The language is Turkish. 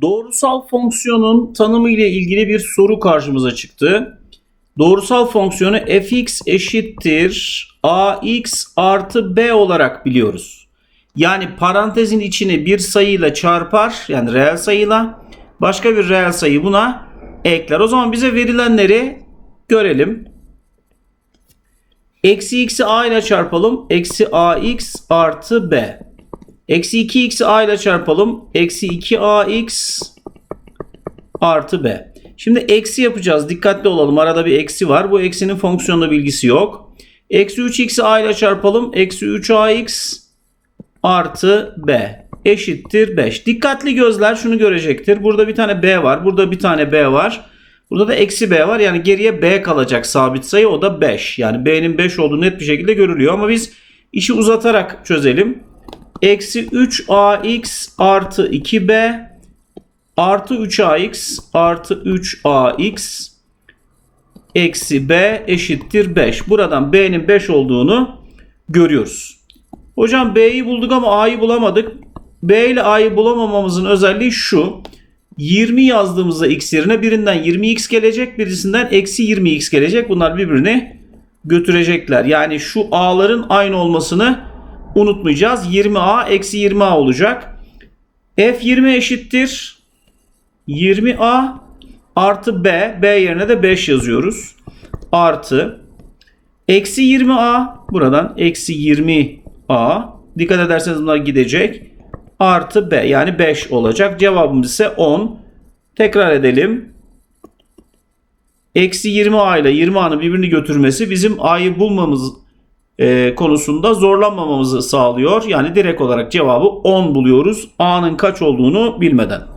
Doğrusal fonksiyonun tanımı ile ilgili bir soru karşımıza çıktı. Doğrusal fonksiyonu fx eşittir ax artı b olarak biliyoruz. Yani parantezin içine bir sayıyla çarpar yani reel sayıyla başka bir reel sayı buna ekler. O zaman bize verilenleri görelim. Eksi x'i a ile çarpalım. Eksi ax artı b. Eksi 2x'i a ile çarpalım. Eksi 2ax artı b. Şimdi eksi yapacağız. Dikkatli olalım. Arada bir eksi var. Bu eksinin fonksiyonla bilgisi yok. Eksi 3x'i a ile çarpalım. Eksi 3ax artı b eşittir 5. Dikkatli gözler şunu görecektir. Burada bir tane b var. Burada bir tane b var. Burada da eksi b var. Yani geriye b kalacak sabit sayı. O da 5. Yani b'nin 5 olduğu net bir şekilde görülüyor. Ama biz işi uzatarak çözelim. Eksi 3ax artı 2b artı 3ax artı 3ax eksi b eşittir 5. Buradan b'nin 5 olduğunu görüyoruz. Hocam b'yi bulduk ama a'yı bulamadık. b ile a'yı bulamamamızın özelliği şu. 20 yazdığımızda x yerine birinden 20x gelecek birisinden eksi 20x gelecek. Bunlar birbirini götürecekler. Yani şu a'ların aynı olmasını unutmayacağız. 20a eksi 20a olacak. f20 eşittir 20a artı b. b yerine de 5 yazıyoruz. Artı eksi 20a buradan eksi 20a dikkat ederseniz bunlar gidecek. Artı b yani 5 olacak. Cevabımız ise 10. Tekrar edelim. Eksi 20a ile 20a'nın birbirini götürmesi bizim a'yı bulmamız e, konusunda zorlanmamamızı sağlıyor. Yani direkt olarak cevabı 10 buluyoruz. A'nın kaç olduğunu bilmeden.